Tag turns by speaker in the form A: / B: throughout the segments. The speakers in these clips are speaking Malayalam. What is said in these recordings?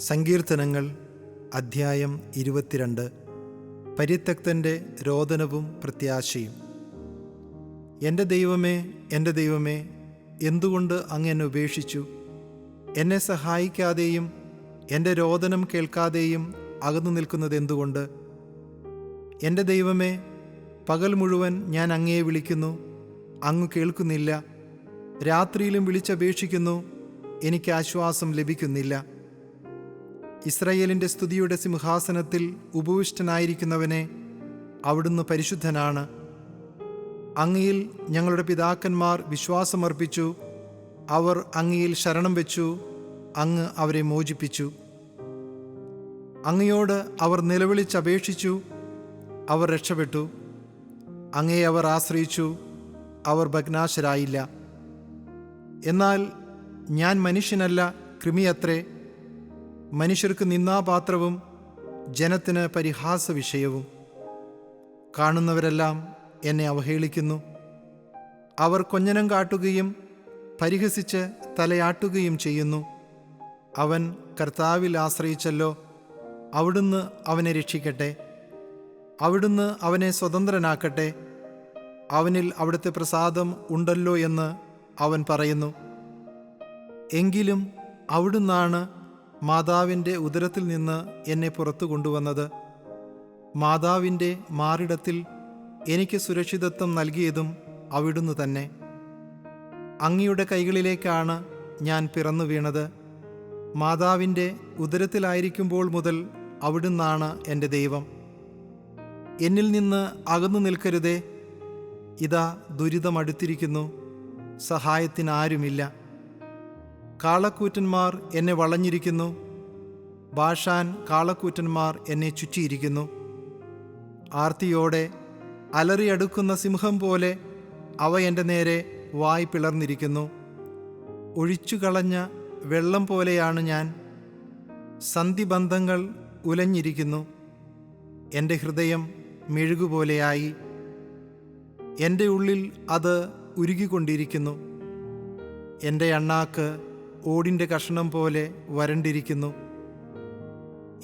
A: സങ്കീർത്തനങ്ങൾ അധ്യായം ഇരുപത്തിരണ്ട് പരിത്യക്തന്റെ രോദനവും പ്രത്യാശയും. എന്റെ ദൈവമേ എന്റെ ദൈവമേ എന്തുകൊണ്ട് അങ്ങ് എന്നെ ഉപേക്ഷിച്ചു? എന്നെ സഹായിക്കാതെയും എന്റെ രോദനം കേൾക്കാതെയും അകന്നു നിൽക്കുന്നത് എന്തുകൊണ്ട്? എന്റെ ദൈവമേ പകൽ മുഴുവൻ ഞാൻ അങ്ങയെ വിളിക്കുന്നു അങ്ങ് കേൾക്കുന്നില്ല. രാത്രിയിലും വിളിച്ചപേക്ഷിക്കുന്നു എനിക്ക് ആശ്വാസം ലഭിക്കുന്നില്ല. ഇസ്രയേലിന്റെ സ്തുതിയുടെ സിംഹാസനത്തിൽ ഉപവിഷ്ടനായിരിക്കുന്നവനെ അവിടുന്ന് പരിശുദ്ധനാണ്. അങ്ങയിൽ ഞങ്ങളുടെ പിതാക്കന്മാർ വിശ്വാസമർപ്പിച്ചു അവർ അങ്ങയിൽ ശരണം വെച്ചു അങ്ങ് അവരെ മോചിപ്പിച്ചു. അങ്ങയോട് അവർ നിലവിളിച്ചപേക്ഷിച്ചു അവർ രക്ഷപ്പെട്ടു. അങ്ങയെ അവർ ആശ്രയിച്ചു അവർ ഭഗ്നാശരായില്ല. എന്നാൽ ഞാൻ മനുഷ്യനല്ല കൃമിയത്രേ. മനുഷ്യർക്ക് നിന്നാപാത്രവും ജനത്തിന് പരിഹാസ വിഷയവും കാണുന്നവരെല്ലാം എന്നെ അവഹേളിക്കുന്നു. അവർ കൊഞ്ഞനം കാട്ടുകയും പരിഹസിച്ച് തലയാട്ടുകയും ചെയ്യുന്നു. അവൻ കർത്താവിൽ ആശ്രയിച്ചല്ലോ. അവിടുന്ന് അവനെ രക്ഷിക്കട്ടെ. അവിടുന്ന് അവനെ സ്വതന്ത്രനാക്കട്ടെ. അവനിൽ അവിടുത്തെ പ്രസാദം ഉണ്ടല്ലോ എന്ന് അവൻ പറയുന്നു. എങ്കിലും അവിടുന്നാണ് മാതാവിന്റെ ഉദരത്തിൽ നിന്ന് എന്നെ പുറത്തു കൊണ്ടുവന്നത്. മാതാവിന്റെ മാറിടത്തിൽ എനിക്ക് സുരക്ഷിതത്വം നൽകിയതും അവിടുന്ന് തന്നെ. അങ്ങയുടെ കൈകളിലേക്കാണ് ഞാൻ പിറന്നു വീണത്. മാതാവിന്റെ ഉദരത്തിലായിരിക്കുമ്പോൾ മുതൽ അവിടുന്നാണ് എന്റെ ദൈവം. എന്നിൽ നിന്ന് അകന്നു നിൽക്കരുതേ. ഇതാ ദുരിതമടുത്തിരിക്കുന്നു. സഹായത്തിനാരുമില്ല. കാളക്കൂറ്റന്മാർ എന്നെ വളഞ്ഞിരിക്കുന്നു. ബാഷാൻ കാളക്കൂറ്റന്മാർ എന്നെ ചുറ്റിയിരിക്കുന്നു. ആർത്തിയോടെ അലറിയടുക്കുന്ന സിംഹം പോലെ അവ എന്റെ നേരെ വായ് പിളർന്നിരിക്കുന്നു. ഒഴിച്ചുകളഞ്ഞ വെള്ളം പോലെയാണ് ഞാൻ. സന്ധിബന്ധങ്ങൾ ഉലഞ്ഞിരിക്കുന്നു. എന്റെ ഹൃദയം മെഴുകുപോലെയായി. എന്റെ ഉള്ളിൽ അത് ഉരുകിക്കൊണ്ടിരിക്കുന്നു. എന്റെ അണ്ണാക്ക് ഓടിന്റെ കഷണം പോലെ വരണ്ടിരിക്കുന്നു.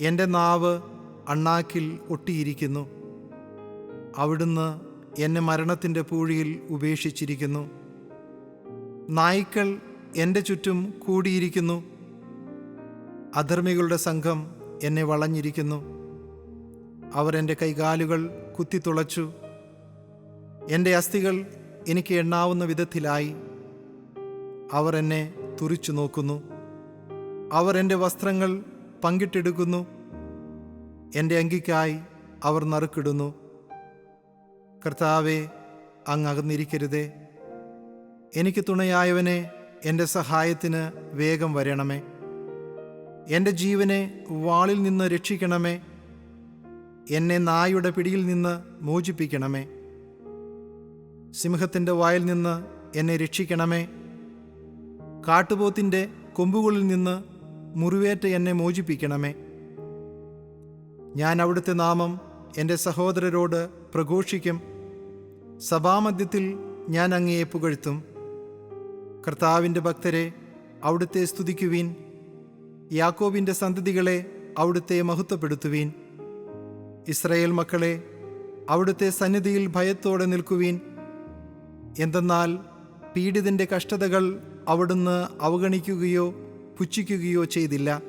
A: എന്റെ നാവ് അണ്ണാക്കിൽ ഒട്ടിയിരിക്കുന്നു. അവിടുന്ന് എന്നെ മരണത്തിന്റെ പൂഴിയിൽ ഉപേക്ഷിച്ചിരിക്കുന്നു. നായ്ക്കൾ എന്റെ ചുറ്റും കൂടിയിരിക്കുന്നു. അധർമ്മികളുടെ സംഘം എന്നെ വളഞ്ഞിരിക്കുന്നു. അവർ എന്റെ കൈകാലുകൾ കുത്തിത്തുളച്ചു എന്റെ അസ്ഥികൾ എനിക്ക് എണ്ണാവുന്ന വിധത്തിലായി. അവർ എന്നെ തുറിച്ചു നോക്കുന്നു. അവർ എന്റെ വസ്ത്രങ്ങൾ പങ്കിട്ടെടുക്കുന്നു. എന്റെ അങ്കിക്കായി അവർ നറുക്കിടുന്നു. കർത്താവെ അങ്ങ് അകന്നിരിക്കരുതേ. എനിക്ക് തുണയായവനെ എന്റെ സഹായത്തിന് വേഗം വരണമേ. എന്റെ ജീവനെ വാളിൽ നിന്ന് രക്ഷിക്കണമേ. എന്നെ നായുടെ പിടിയിൽ നിന്ന് മോചിപ്പിക്കണമേ. സിംഹത്തിന്റെ വായിൽ നിന്ന് എന്നെ രക്ഷിക്കണമേ. കാട്ടുപോത്തിന്റെ കൊമ്പുകളിൽ നിന്ന് മുറിവേറ്റ് എന്നെ മോചിപ്പിക്കണമേ. ഞാൻ അവിടുത്തെ നാമം എന്റെ സഹോദരരോട് പ്രഘോഷിക്കും. സഭാമധ്യത്തിൽ ഞാൻ അങ്ങയെ പുകഴ്ത്തും. കർത്താവിന്റെ ഭക്തരെ അവിടുത്തെ സ്തുതിക്കുവീൻ. യാക്കോബിന്റെ സന്തതികളെ അവിടുത്തെ മഹത്വപ്പെടുത്തുവീൻ. ഇസ്രയേൽ മക്കളെ അവിടുത്തെ സന്നിധിയിൽ ഭയത്തോടെ നിൽക്കുവീൻ. എന്തെന്നാൽ പീഡിതന്റെ കഷ്ടതകൾ അവിടുന്ന് അവഗണിക്കുകയോ പുച്ഛിക്കുകയോ ചെയ്തില്ല.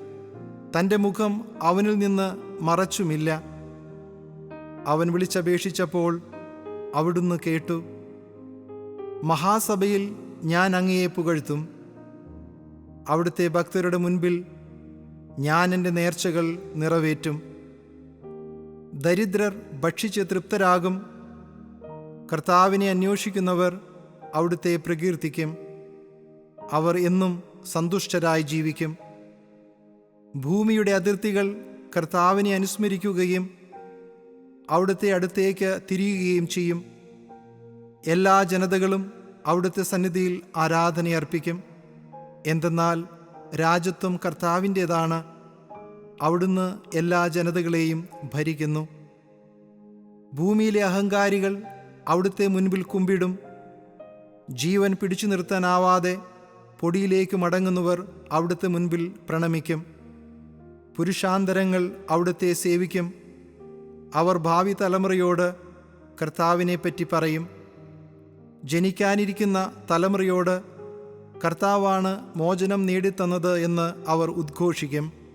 A: തന്റെ മുഖം അവനിൽ നിന്ന് മറച്ചുമില്ല. അവൻ വിളിച്ചപേക്ഷിച്ചപ്പോൾ അവിടുന്ന് കേട്ടു മഹാസഭയിൽ ഞാൻ അങ്ങയെ പുകഴ്ത്തും. അവിടുത്തെ ഭക്തരുടെ മുൻപിൽ ഞാൻ എന്റെ നേർച്ചകൾ നിറവേറ്റും. ദരിദ്രർ ഭക്ഷിച്ച് തൃപ്തരാകും. കർത്താവിനെ അന്വേഷിക്കുന്നവർ അവിടുത്തെ പ്രകീർത്തിക്കും. അവർ എന്നും സന്തുഷ്ടരായി ജീവിക്കും. ഭൂമിയുടെ അതിർത്തികൾ കർത്താവിനെ അനുസ്മരിക്കുകയും അവിടുത്തെ അടുത്തേക്ക് തിരിയുകയും ചെയ്യും. എല്ലാ ജനതകളും അവിടുത്തെ സന്നിധിയിൽ ആരാധനയർപ്പിക്കും എന്തെന്നാൽ രാജ്യത്വം കർത്താവിന്റേതാണ്. അവിടുന്ന് എല്ലാ ജനതകളെയും ഭരിക്കുന്നു. ഭൂമിയിലെ അഹങ്കാരികൾ അവിടുത്തെ മുൻപിൽ കുമ്പിടും. ജീവൻ പിടിച്ചു നിർത്താനാവാതെ പൊടിയിലേക്ക് മടങ്ങുന്നവർ അവിടുത്തെ മുൻപിൽ പ്രണമിക്കും. പുരുഷാന്തരങ്ങൾ അവിടുത്തെ സേവിക്കും. അവർ ഭാവി തലമുറയോട് കർത്താവിനെ പറ്റി പറയും. ജനിക്കാനിരിക്കുന്ന തലമുറയോട് കർത്താവാണ് മോചനം നേടിത്തന്നത് എന്ന് അവർ ഉദ്ഘോഷിക്കും.